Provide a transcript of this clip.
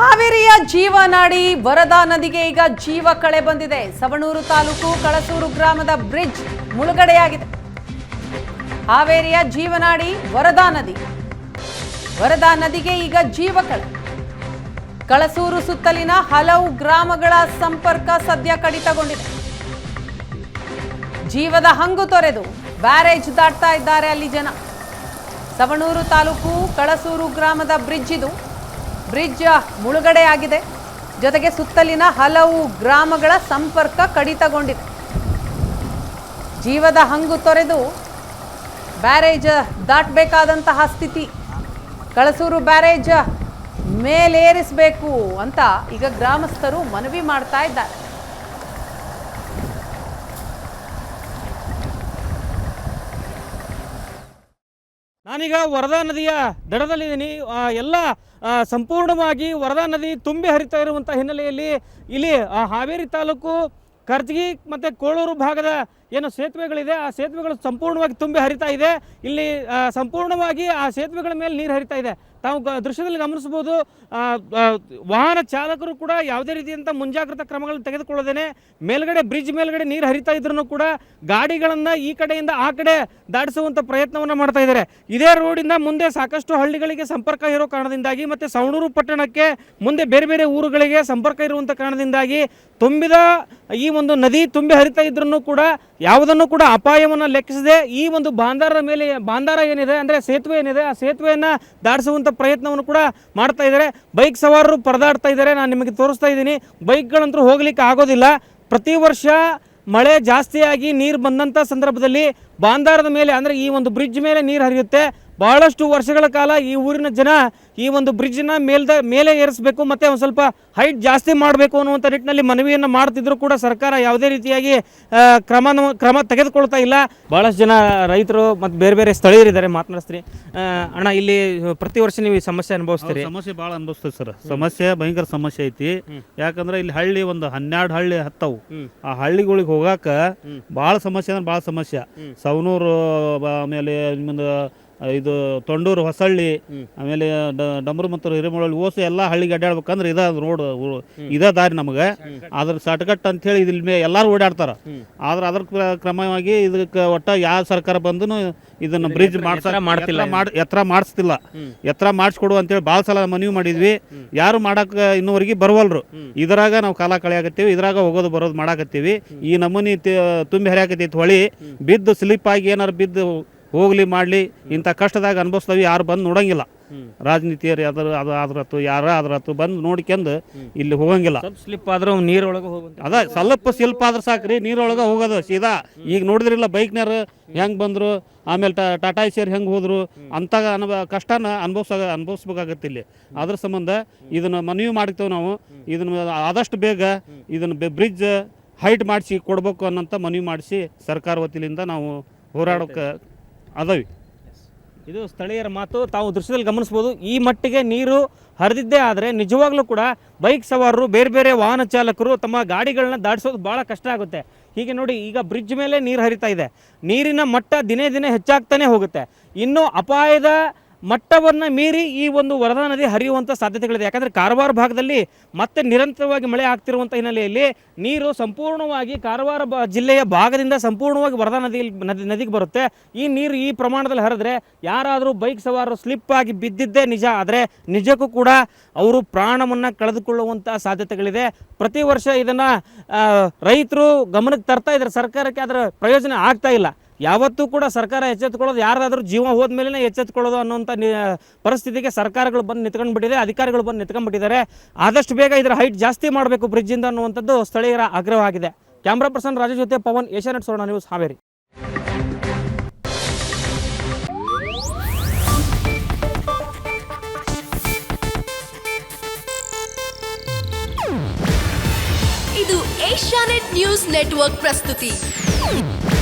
ಹಾವೇರಿಯ ಜೀವನಾಡಿ ವರದಾ ನದಿಗೆ ಈಗ ಜೀವ ಕಳೆ ಬಂದಿದೆ. ಸವಣೂರು ತಾಲೂಕು ಕಳಸೂರು ಗ್ರಾಮದ ಬ್ರಿಡ್ಜ್ ಮುಳುಗಡೆಯಾಗಿದೆ. ಹಾವೇರಿಯ ಜೀವನಾಡಿ ವರದಾ ನದಿ. ವರದಾ ನದಿಗೆ ಈಗ ಜೀವ ಕಳೆ. ಕಳಸೂರು ಸುತ್ತಲಿನ ಹಲವು ಗ್ರಾಮಗಳ ಸಂಪರ್ಕ ಸದ್ಯ ಕಡಿತಗೊಂಡಿದೆ. ಜೀವದ ಹಂಗು ತೊರೆದು ಬ್ಯಾರೇಜ್ ದಾಟ್ತಾ ಇದ್ದಾರೆ ಅಲ್ಲಿ ಜನ. ಸವಣೂರು ತಾಲೂಕು ಕಳಸೂರು ಗ್ರಾಮದ ಬ್ರಿಡ್ಜ್ ಇದು. ಬ್ರಿಡ್ಜ್ ಮುಳುಗಡೆಯಾಗಿದೆ. ಜೊತೆಗೆ ಸುತ್ತಲಿನ ಹಲವು ಗ್ರಾಮಗಳ ಸಂಪರ್ಕ ಕಡಿತಗೊಂಡಿದೆ. ಜೀವದ ಹಂಗು ತೊರೆದು ಬ್ಯಾರೇಜ್ ದಾಟಬೇಕಾದಂತಹ ಸ್ಥಿತಿ. ಕಳಸೂರು ಬ್ಯಾರೇಜ್ ಮೇಲೇರಿಸಬೇಕು ಅಂತ ಈಗ ಗ್ರಾಮಸ್ಥರು ಮನವಿ ಮಾಡ್ತಾ ಇದ್ದಾರೆ. ನಾನೀಗ ವರದಾ ನದಿಯ ದಡದಲ್ಲಿದ್ದೀನಿ. ಆ, ಎಲ್ಲ ಸಂಪೂರ್ಣವಾಗಿ ವರದಾ ನದಿ ತುಂಬಿ ಹರಿತಾ ಇರುವಂಥ ಹಿನ್ನೆಲೆಯಲ್ಲಿ ಇಲ್ಲಿ ಹಾವೇರಿ ತಾಲೂಕು ಕರ್ಜಗಿ ಮತ್ತು ಕೋಳೂರು ಭಾಗದ ಏನು ಸೇತುವೆಗಳಿದೆ. ಆ ಸೇತುವೆಗಳು ಸಂಪೂರ್ಣವಾಗಿ ತುಂಬಿ ಹರಿತಾ ಇದೆ. ಇಲ್ಲಿ ಸಂಪೂರ್ಣವಾಗಿ ಆ ಸೇತುವೆಗಳ ಮೇಲೆ ನೀರು ಹರಿತಾ ಇದೆ. ತಾವು ದೃಶ್ಯದಲ್ಲಿ ಗಮನಿಸಬಹುದು ವಾಹನ ಚಾಲಕರು ಕೂಡ ಯಾವುದೇ ರೀತಿಯಂಥ ಮುಂಜಾಗ್ರತಾ ಕ್ರಮಗಳನ್ನು ತೆಗೆದುಕೊಳ್ಳದೇನೆ. ಮೇಲ್ಗಡೆ ಬ್ರಿಡ್ಜ್ ಮೇಲ್ಗಡೆ ನೀರು ಹರಿತಾ ಇದ್ರೂ ಕೂಡ ಗಾಡಿಗಳನ್ನು ಈ ಕಡೆಯಿಂದ ಆ ಕಡೆ ದಾಟಿಸುವಂಥ ಪ್ರಯತ್ನವನ್ನು ಮಾಡ್ತಾ ಇದ್ದಾರೆ ಇದೇ ರೋಡಿಂದ ಮುಂದೆ ಸಾಕಷ್ಟು ಹಳ್ಳಿಗಳಿಗೆ ಸಂಪರ್ಕ ಇರೋ ಕಾರಣದಿಂದಾಗಿ ಮತ್ತು ಸವಣೂರು ಪಟ್ಟಣಕ್ಕೆ ಮುಂದೆ ಬೇರೆ ಬೇರೆ ಊರುಗಳಿಗೆ ಸಂಪರ್ಕ ಇರುವಂಥ ಕಾರಣದಿಂದಾಗಿ ತುಂಬಿದ ಈ ಒಂದು ನದಿ ತುಂಬಿ ಹರಿತಾ ಇದ್ರೂ ಕೂಡ ಯಾವುದನ್ನು ಕೂಡ ಅಪಾಯವನ್ನು ಲೆಕ್ಕಿಸದೆ ಈ ಒಂದು ಬಾಂದಾರದ ಮೇಲೆ, ಬಾಂದಾರ ಏನಿದೆ ಅಂದರೆ ಸೇತುವೆ ಏನಿದೆ, ಆ ಸೇತುವೆಯನ್ನು ದಾಟಿಸುವಂಥ ಪ್ರಯತ್ನವನ್ನು ಕೂಡ ಮಾಡ್ತಾ ಇದ್ದಾರೆ. ಬೈಕ್ ಸವಾರರು ಪರದಾಡ್ತಾ ಇದ್ದಾರೆ. ನಾನು ನಿಮಗೆ ತೋರಿಸ್ತಾ ಇದ್ದೀನಿ. ಬೈಕ್ಗಳಂತೂ ಹೋಗ್ಲಿಕ್ಕೆ ಆಗೋದಿಲ್ಲ. ಪ್ರತಿ ವರ್ಷ ಮಳೆ ಜಾಸ್ತಿಯಾಗಿ ನೀರು ಬಂದಂಥ ಸಂದರ್ಭದಲ್ಲಿ ಬಾಂದಾರದ ಮೇಲೆ, ಅಂದರೆ ಈ ಒಂದು ಬ್ರಿಡ್ಜ್ ಮೇಲೆ ನೀರು ಹರಿಯುತ್ತೆ. ಬಹಳಷ್ಟು ವರ್ಷಗಳ ಕಾಲ ಈ ಊರಿನ ಜನ ಈ ಒಂದು ಬ್ರಿಡ್ಜ್ನ ಮೇಲ್ದ ಮೇಲೆ ಏರಿಸಬೇಕು ಮತ್ತು ಒಂದು ಸ್ವಲ್ಪ ಹೈಟ್ ಜಾಸ್ತಿ ಮಾಡಬೇಕು ಅನ್ನುವಂಥ ನಿಟ್ಟಿನಲ್ಲಿ ಮನವಿಯನ್ನು ಮಾಡ್ತಿದ್ರು ಕೂಡ ಸರ್ಕಾರ ಯಾವುದೇ ರೀತಿಯಾಗಿ ಕ್ರಮ ಕ್ರಮ ತೆಗೆದುಕೊಳ್ತಾ ಇಲ್ಲ. ಭಾಳಷ್ಟು ಜನ ರೈತರು ಮತ್ತು ಬೇರೆ ಬೇರೆ ಸ್ಥಳೀಯರಿದ್ದಾರೆ ಮಾತನಾಡಿಸ್ತೀರಿ ಅಣ್ಣ ಇಲ್ಲಿ ಪ್ರತಿ ವರ್ಷ ನೀವು ಈ ಸಮಸ್ಯೆ ಅನುಭವಿಸ್ತೀರಿ. ಸಮಸ್ಯೆ ಭಾಳ ಅನುಭವಿಸ್ತೀವಿ ಸರ್. ಸಮಸ್ಯೆ ಭಯಂಕರ ಸಮಸ್ಯೆ ಐತಿ. ಯಾಕಂದ್ರೆ ಇಲ್ಲಿ ಹಳ್ಳಿ ಒಂದು ಹನ್ನೆರಡು ಹಳ್ಳಿ ಹತ್ತವು. ಆ ಹಳ್ಳಿಗಳಿಗೆ ಹೋಗಾಕ ಭಾಳ ಸಮಸ್ಯೆ ಅಂದ್ರೆ ಭಾಳ ಸಮಸ್ಯೆ. ಸವನೂರು ಆಮೇಲೆ ನಿಮ್ಮದು ಇದು ತೊಂಡೂರು ಹೊಸಳ್ಳಿ ಆಮೇಲೆ ಡಮರು ಮತ್ತು ಹಿರೇಮಳಲ್ಲಿ ಓಸು ಎಲ್ಲ ಹಳ್ಳಿಗೆ ಅಡ್ಡಾಡ್ಬೇಕಂದ್ರೆ ಇದ ರೋಡ್ ಇದ ದಾರಿ ನಮಗೆ. ಅದ್ರ ಸಟ್ಕಟ್ ಅಂತ ಹೇಳಿ ಇದ್ರ ಮೇ ಎಲ್ಲಾರು ಓಡಾಡ್ತಾರೆ. ಆದ್ರೆ ಅದ್ರ ಕ್ರ- ಕ್ರಮವಾಗಿ ಇದಕ್ಕೆ ಒಟ್ಟ ಯಾವ ಸರ್ಕಾರ ಬಂದು ಇದನ್ನ ಬ್ರಿಡ್ಜ್ ಮಾಡ್ತಾರ ಮಾಡ್ತಿಲ್ಲ ಮಾಡಿ ಎತ್ತರ ಮಾಡಿಸ್ತಿಲ್ಲ. ಎತ್ತರ ಮಾಡಿಸ್ಕೊಡು ಅಂತೇಳಿ ಭಾಳ ಸಲ ಮನವಿ ಮಾಡಿದ್ವಿ. ಯಾರು ಮಾಡಕ್ಕೆ ಇನ್ನೂವರೆಗೆ ಬರವಲ್ರು. ಇದ್ರಾಗ ನಾವು ಕಾಲ ಕಳೆಯಾಕತ್ತೀವಿ ಇದ್ರಾಗ ಹೋಗೋದು ಬರೋದು ಮಾಡಾಕತ್ತೀವಿ. ಈ ನಮೂನಿ ತುಂಬಿ ಹರಿಯಾಕತ್ತೈತಿ ಹೊಳಿ. ಬಿದ್ದು ಸ್ಲಿಪ್ ಆಗಿ ಏನಾರು ಬಿದ್ದು ಹೋಗ್ಲಿ ಮಾಡಲಿ ಇಂಥ ಕಷ್ಟದಾಗ ಅನುಭವಿಸ್ತವಿ ಯಾರು ಬಂದು ನೋಡಂಗಿಲ್ಲ. ರಾಜನೀತಿಯರು ಯಾವ್ದಾರ ಅದು ಆದ್ರತ್ತು ಯಾರ ಆದ್ರತ್ತು ಬಂದು ನೋಡ್ಕೊಂಡು ಇಲ್ಲಿ ಹೋಗಂಗಿಲ್ಲ. ಸ್ಲಿಪ್ ಆದ್ರೆ ನೀರೊಳಗೆ ಹೋಗುತ್ತೆ ಅದ ಸ್ವಲ್ಪ ಸ್ಲಿಪ್ ಆದ್ರೆ ಸಾಕ್ರಿ ನೀರೊಳಗೆ ಹೋಗೋದು ಸೀದಾ. ಈಗ ನೋಡಿದ್ರಿಲ್ಲ ಬೈಕ್ನಾರು ಹೆಂಗೆ ಬಂದರು ಆಮೇಲೆ ಟ ಟಾಟಾ ಸೇರ್ ಹೆಂಗೆ ಹೋದರು ಅಂತ ಅನುಭವ ಕಷ್ಟನ ಅನುಭವಿಸ ಅನುಭವಿಸ್ಬೇಕಾಗತ್ತೆ ಇಲ್ಲಿ. ಅದ್ರ ಸಂಬಂಧ ಇದನ್ನು ಮನವಿ ಮಾಡ್ತೇವೆ ನಾವು. ಇದನ್ನು ಆದಷ್ಟು ಬೇಗ ಇದನ್ನು ಬ್ರಿಡ್ಜ್ ಹೈಟ್ ಮಾಡಿಸಿ ಕೊಡ್ಬೇಕು ಅನ್ನೋಂಥ ಮನವಿ ಮಾಡಿಸಿ ಸರ್ಕಾರ ವತಿಯಿಂದ ನಾವು ಹೋರಾಡೋಕೆ ಅದಾವಿ. ಇದು ಸ್ಥಳೀಯರ ಮಾತು ತಾವು ದೃಶ್ಯದಲ್ಲಿ ಗಮನಿಸಬಹುದು ಈ ಮಟ್ಟಿಗೆ ನೀರು ಹರಿದಿದ್ದೇ ಆದರೆ ನಿಜವಾಗ್ಲೂ ಕೂಡ ಬೈಕ್ ಸವಾರರು ಬೇರೆ ಬೇರೆ ವಾಹನ ಚಾಲಕರು ತಮ್ಮ ಗಾಡಿಗಳನ್ನ ದಾಟಿಸೋದು ಭಾಳ ಕಷ್ಟ ಆಗುತ್ತೆ. ಹೀಗೆ ನೋಡಿ ಈಗ ಬ್ರಿಡ್ಜ್ ಮೇಲೆ ನೀರು ಹರಿತಾ ಇದೆ. ನೀರಿನ ಮಟ್ಟ ದಿನೇ ದಿನೇ ಹೆಚ್ಚಾಗ್ತಾನೆ ಹೋಗುತ್ತೆ. ಇನ್ನು ಅಪಾಯದ ಮಟ್ಟವನ್ನು ಮೀರಿ ಈ ಒಂದು ವರದಾ ನದಿ ಹರಿಯುವಂಥ ಸಾಧ್ಯತೆಗಳಿದೆ. ಯಾಕಂದರೆ ಕಾರವಾರ ಭಾಗದಲ್ಲಿ ಮತ್ತೆ ನಿರಂತರವಾಗಿ ಮಳೆ ಆಗ್ತಿರುವಂಥ ಹಿನ್ನೆಲೆಯಲ್ಲಿ ನೀರು ಸಂಪೂರ್ಣವಾಗಿ ಕಾರವಾರ ಬ ಜಿಲ್ಲೆಯ ಭಾಗದಿಂದ ಸಂಪೂರ್ಣವಾಗಿ ವರದಾ ನದಿ ನದಿ ನದಿಗೆ ಬರುತ್ತೆ. ಈ ನೀರು ಈ ಪ್ರಮಾಣದಲ್ಲಿ ಹರಿದ್ರೆ ಯಾರಾದರೂ ಬೈಕ್ ಸವಾರರು ಸ್ಲಿಪ್ ಆಗಿ ಬಿದ್ದಿದ್ದೇ ನಿಜ. ಆದರೆ ನಿಜಕ್ಕೂ ಕೂಡ ಅವರು ಪ್ರಾಣವನ್ನು ಕಳೆದುಕೊಳ್ಳುವಂಥ ಸಾಧ್ಯತೆಗಳಿದೆ. ಪ್ರತಿ ವರ್ಷ ಇದನ್ನು ರೈತರು ಗಮನಕ್ಕೆ ತರ್ತಾ ಇದ್ದಾರೆ. ಸರ್ಕಾರಕ್ಕೆ ಅದರ ಪ್ರಯೋಜನ ಆಗ್ತಾ ಇಲ್ಲ. ಯಾವತ್ತೂ ಕೂಡ ಸರ್ಕಾರ ಎಚ್ಚೆತ್ಕೊಳ್ಳೋದು, ಯಾರಾದರೂ ಜೀವ ಹೋದ್ಮೇಲೆ ಎಚ್ಚೆತ್ಕೊಳ್ಳೋದು ಅನ್ನೋಂಥ ಪರಿಸ್ಥಿತಿಗೆ ಸರ್ಕಾರಗಳು ಬಂದು ನಿಂತ್ಕೊಂಡ್ಬಿಟ್ಟಿದೆ, ಅಧಿಕಾರಿಗಳು ಬಂದು ನಿಂತ್ಕೊಂಡ್ಬಿಟ್ಟಿದ್ದಾರೆ. ಆದಷ್ಟು ಬೇಗ ಇದರ ಹೈಟ್ ಜಾಸ್ತಿ ಮಾಡಬೇಕು ಬ್ರಿಡ್ಜಿಂದ ಅನ್ನುವಂಥದ್ದು ಸ್ಥಳೀಯರ ಆಗ್ರಹವಾಗಿದೆ. ಕ್ಯಾಮ್ರಾ ಪರ್ಸನ್ ರಾಜು ಜೊತೆ ಪವನ್, ಏಷ್ಯಾನೆಟ್ ಸೋಣ ನ್ಯೂಸ್, ಹಾವೇರಿ. ಇದು ಏಷ್ಯಾನೆಟ್ ನ್ಯೂಸ್ ನೆಟ್ವರ್ಕ್ ಪ್ರಸ್ತುತಿ.